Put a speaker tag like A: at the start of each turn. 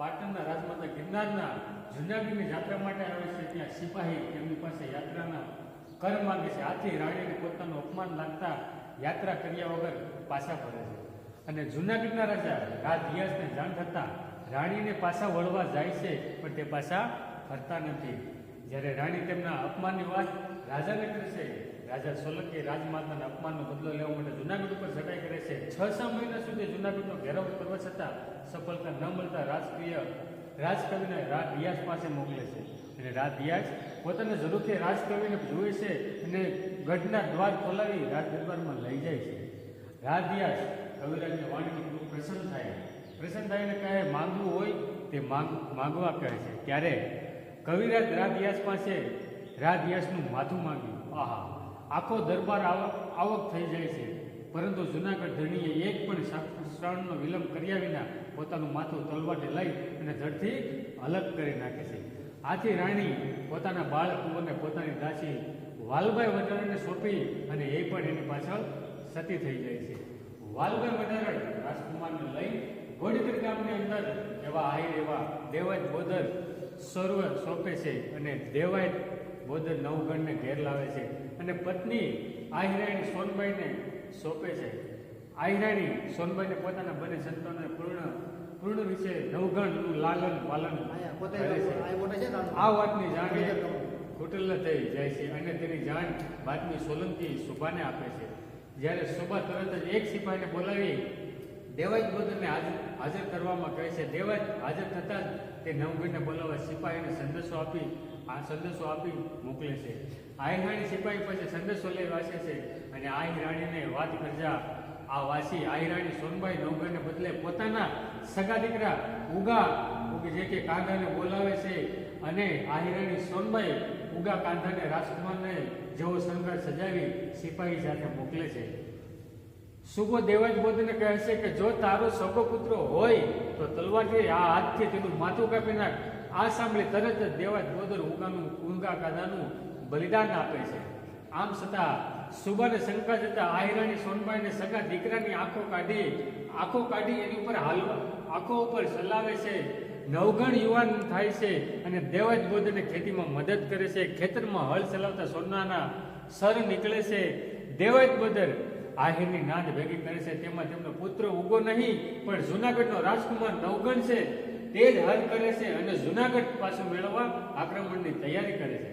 A: પાટણના રાજમાતા ગિરનારના જુનાગઢની યાત્રા માટે આવે છે ત્યાં સિપાહી તેમની પાસે યાત્રાના કર માંગે છે. આથી રાણીને પોતાનું અપમાન લાગતા યાત્રા કર્યા વગર પાછા ફરે છે. અને જુનાગઢના રાજા રાજ રિયાઝને જાણ થતાં રાણીને પાછા વળવા જાય છે, પણ તે પાછા ફરતા નથી. જ્યારે રાણી તેમના અપમાનની વાત રાજાને કરે છે રાજા સોલંકી રાજમાતાના અપમાનનો બદલો લેવા માટે જુનાગઢ ઉપર ચઢાઈ કરે છે. છ છ મહિના સુધી જુનાગઢનો ઘેરાવ કરવા છતાં સફળતા ન મળતા રાજકીય રાજકવિને રાજ પાસે મોકલે છે. અને રાજ પોતાને જરૂરથી રાજકવિને જુએ છે અને ગઢના દ્વાર ખોલાવી રાજ દરબારમાં લઈ જાય છે. રિયાઝ કવિરાજની વાણીથી ખૂબ પ્રસન્ન થાય પ્રસન્ન થઈને કહે માંગવું હોય તે માંગ, માંગવા કહે છે. ત્યારે કવિરાજ રાધ્યાસ પાસે રાજ માથું માંગ્યું. આહા, આખો દરબાર આવક આવક થઈ જાય છે. પરંતુ જુનાગઢ ધણીએ એક પણ શા- શ્રવણનો વિલંબ કર્યા વિના પોતાનું માથું તલવાટે લઈ અને ધડથી અલગ કરી નાખે છે. આથી રાણી પોતાના બાળ કુંવરને પોતાની દાસી વાલભાઈ વટારણને સોંપી અને એ પણ એની પાછળ સતી થઈ જાય છે. વાલભાઈ વટારણ રાજકુમારને લઈ ગોડીકર ગામની અંદર એવા આહિર એવા દેવાજ બોદર સર્વ સોંપે છે અને દેવાય બોદર નવગણને ઘેર લાવે છે. અને પત્ની આહિરાણી સોનબાઈને સોંપે છે. આહિરાણી સોનબાઈને પોતાના બંને સંતોને પૂર્ણ પૂર્ણ વિશે નવગણનું લાલન પાલન કરે છે.
B: આ
A: વાતની જાણ
B: ગામમાં.
A: થઈ જાય છે અને તેની જાણ બાતમી સોલંકી સુભાને આપે છે. જ્યારે સુભા તરત જ એક સિપાહીને બોલાવી દેવાજ બોદરને હાજર કરવામાં કહે છે. દેવાજ હાજર થતાં જ તે નવગઢને બોલાવવા સિપાહીને સંદેશો આપી, આ સંદેશો આપી મોકલે છે. આઈ રાણી સિપાહી પાસે સંદેશો લઈ વાંચે છે અને આઈ રાણીને વાત કરજા. આ વાસી આઈ રાણી સોનબાઈ નવગણને બદલે પોતાના સગા દીકરા ઉગા જે કે કાંધાને બોલાવે છે અને આહિરાણી સોનબાઈ ઉગા કાંધાને રાજકુમારને જેવો સંગ્રહ સજાવી સિપાહી સાથે મોકલે છે. સુગો દેવાજ બોધને કહે છે કે જો તારો સગો પુત્ર હોય તો તલવારથી આ હાથથી તેનું માથું કાપી નાખ. આ સાંભળી તરત જ દેવાજ બોદર ઉગાનું ઉંગા કાદાનું બલિદાન આપે છે. આમ છતાં સુબાને શંકા જતા આહિરાણી સોનબાઈને સગા દીકરાની આંખો કાઢી આંખો કાઢી એની ઉપર હાલવા, આંખો ઉપર ચલાવે છે. નવગણ યુવાન થાય છે અને દેવાજ બોધને ખેતીમાં મદદ કરે છે. ખેતરમાં હળ ચલાવતા સોનાના સર નીકળે છે. દેવાજ બોદર આહિરની નાદ ભેગી કરે છે, તેમાં તેમનો પુત્ર ઉગો નહીં, પણ જૂનાગઢનો રાજકુમાર નવગણ છે, તે જ હલ કરે છે અને જુનાગઢ પાછું મેળવવા આક્રમણની તૈયારી કરે છે.